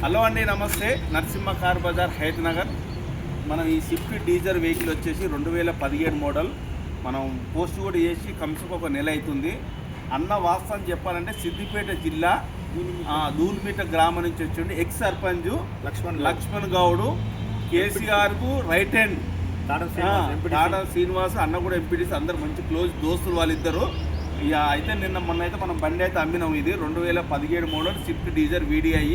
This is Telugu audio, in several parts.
హలో అండి నమస్తే. Narasimha car bazaar Hayath Nagar. మనం ఈ స్విఫ్ట్ డీజర్ వెహికల్ వచ్చేసి రెండు వేల పదిహేడు మోడల్. మనం పోస్ట్ కూడా చేసి కమ్సుకు ఒక నెల అవుతుంది. అన్న వాస్తవం చెప్పాలంటే సిద్దిపేట జిల్లా దూల్మిట గ్రామం నుంచి వచ్చిండి ఎక్స్ సర్పంచ్ లక్ష్మణ్ లక్ష్మణ్ గౌడ్. కేసీఆర్కు రైట్ హ్యాండ్. టాటా శ్రీనివాస్ అన్న కూడా ఎంపీటీసీ. అందరు మంచి క్లోజ్ దోస్తులు వాళ్ళిద్దరు. ఇక అయితే నిన్న మొన్న అయితే మనం బండి అయితే అమ్మినాం ఇది. రెండు వేల పదిహేడు మోడల్ స్విఫ్ట్ డీజర్ వీడిఐ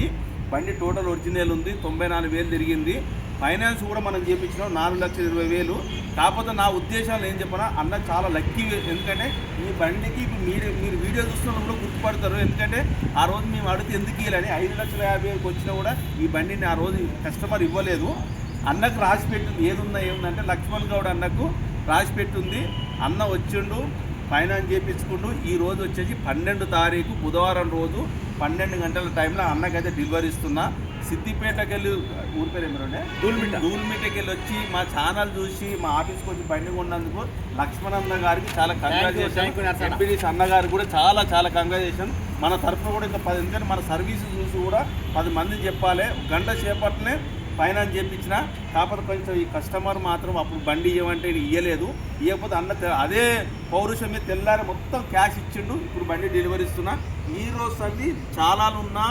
బండి టోటల్ ఒరిజినల్ ఉంది తొంభై నాలుగు వేలు తిరిగింది. ఫైనాన్స్ కూడా మనం చేపించినాం నాలుగు లక్షల ఇరవై వేలు. కాకపోతే నా ఉద్దేశాలు ఏం చెప్పనా అన్న చాలా లక్కీ ఎందుకంటే మీ బండికి ఇప్పుడు మీరు మీరు వీడియో చూస్తున్న కూడా గుర్తుపడతారు. ఎందుకంటే ఆ రోజు మేము అడిగితే ఎందుకు ఇవ్వాలని ఐదు లక్షల యాభై వేలకు వచ్చినా కూడా ఈ బండిని ఆ రోజు కస్టమర్ ఇవ్వలేదు. అన్నకు రాసి పెట్టింది. ఏదున్నా ఏముందంటే లక్ష్మణ్ గౌడ్ అన్నకు రాసి పెట్టింది. అన్న వచ్చిండు ఫైనాన్స్ చేయించుకుంటూ ఈ రోజు వచ్చేసి పన్నెండు తారీఖు బుధవారం రోజు పన్నెండు గంటల టైంలో అన్నకైతే డెలివరీ ఇస్తున్నా. సిద్దిపేటకి వెళ్ళి ఊరి పేరు ఏమరండి దూల్మిట. దూల్మిటకి వెళ్ళి వచ్చి మా ఛానల్ చూసి మా ఆఫీస్కి వచ్చి బండి కొన్నందుకు లక్ష్మణ్ అన్న గారికి చాలా కంగ్రాచులేషన్. ఎంపీడీస్ అన్న గారికి కూడా చాలా చాలా కంగ్రాచులేషన్ మన తరఫున కూడా ఇంకా పది ఎందుకంటే మన సర్వీస్ చూసి కూడా పది మందిని చెప్పాలి. గంట సేపట్నే ఫైనాన్స్ చేయించిన కాకపోతే కొంచెం ఈ కస్టమర్ మాత్రం అప్పుడు బండి ఇవ్వమంటే ఇవ్వలేదు ఇవ్వకపోతే అన్న అదే పౌరుషం మీద తెల్లారి మొత్తం క్యాష్ ఇచ్చిండు. ఇప్పుడు బండి డెలివరీ ఇస్తున్నా. ఈ రోజు సంది చాలా ఉన్నా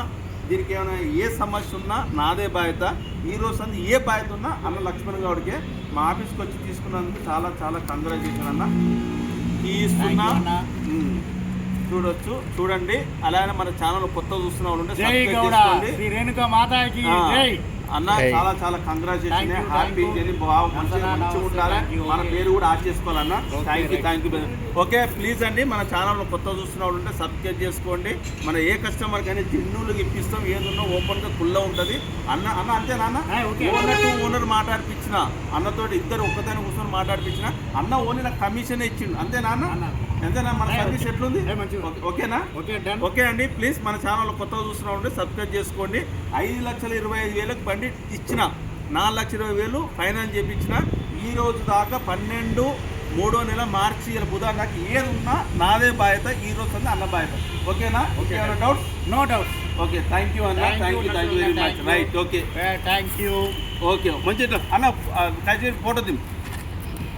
దీనికి ఏమైనా ఏ సమస్య ఉన్నా నాదే బాధ్యత. ఈ రోజు సంది ఏ బాధ్యత ఉన్నా అన్న లక్ష్మణ్ గౌడ్కే మా ఆఫీస్కి వచ్చి తీసుకున్నందుకు చాలా చాలా కంగ్రాచులేషన్ అన్న. ఉమ్. చూడొచ్చు. చూడండి. అలానే మన ఛానల్ కొత్త చూస్తున్న వాళ్ళు రేణుకా మాతాకి. అన్న. చాలా చాలా కంగ్రాచులేషన్ హ్యాపీ. జర్నీ బాగా మంచిగా మంచిగా ఉండాలి మన. పేరు కూడా యాడ్ చేసుకోవాలన్న thank you. Thank you okay please అండి మన ఛానల్ కొత్త చూస్తున్న వాళ్ళు ఉంటే సబ్స్క్రైబ్ చేసుకోండి మన ఏ కస్టమర్ కానీ జిన్నులకు ఇప్పిస్తాం ఏదున్నా ఓపెన్గా కుల్ల ఉంటది అన్న అన్న అంతేనా అన్న. ఓనర్ టు ఓనర్ మాట్లాడిపించిన అన్నతోటి ఇద్దరు ఒక్కదాని కూర్చొని మాట్లాడిపించిన అన్న ఓన్లీ నాకు కమిషన్ ఇచ్చిండు అంతేనా అన్న అంతేనా మన సర్వీస్. ఎట్లుంది? ఓకేనా? ఓకే ఓకే అండి. ప్లీజ్ మన ఛానల్ కొత్తగా చూస్తున్నా ఉంటే సబ్స్క్రైబ్ చేసుకోండి. ఐదు లక్షల ఇరవై ఐదు వేలకు బండి ఇచ్చిన నాలుగు లక్షల ఇరవై వేలు ఫైనాన్స్ చేయించిన ఈ రోజు దాకా పన్నెండు మూడో నెల మార్చి ఇలా బుధవారం దాకా ఏది ఉన్నా నాదే బాధ్యత ఈ రోజు అంతా అన్న బాధ్యత. ఓకేనా? Okay doubt no doubt okay thank you అన్న. Thank you thank you very much. Right okay thank you okay మంచి అన్న ఫోటో దిం